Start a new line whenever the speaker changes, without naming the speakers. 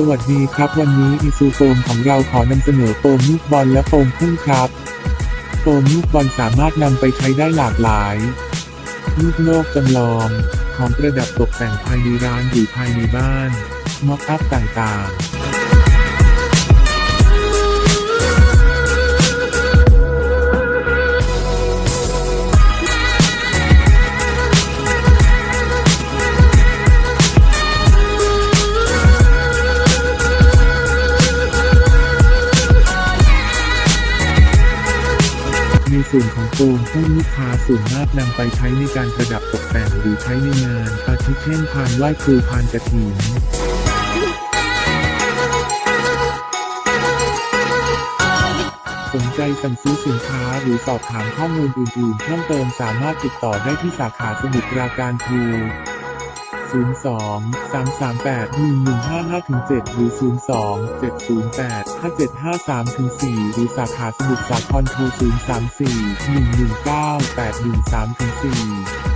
สวัสดีครับ วันนี้อีซูโฟมของเราขอนำเสนอโฟมลูกบอลและโฟมพุ่งครับโฟมลูกบอลสามารถนำไปใช้ได้หลากหลาย ลูกโลกจำลอง ของประดับตกแต่งภายในร้านหรือภายในบ้านม็อกอัพต่างๆ ในส่วนของโฟมผู้ลูกค้าส่วนมากนำไปใช้ในการประดับตกแต่งหรือใช้ในงานอาทิเช่นพานไหว้ครูพานกระถิ่นสนใจสั่งซื้อสินค้าหรือสอบถามข้อมูลอื่นๆเพิ่มเติมสามารถติดต่อได้ที่สาขาสมุทรปราการโทร 02 338 1155-7 หรือ 02 708 5753-4 หรือสาขาสมุทรสาครโทร 034 119 813-4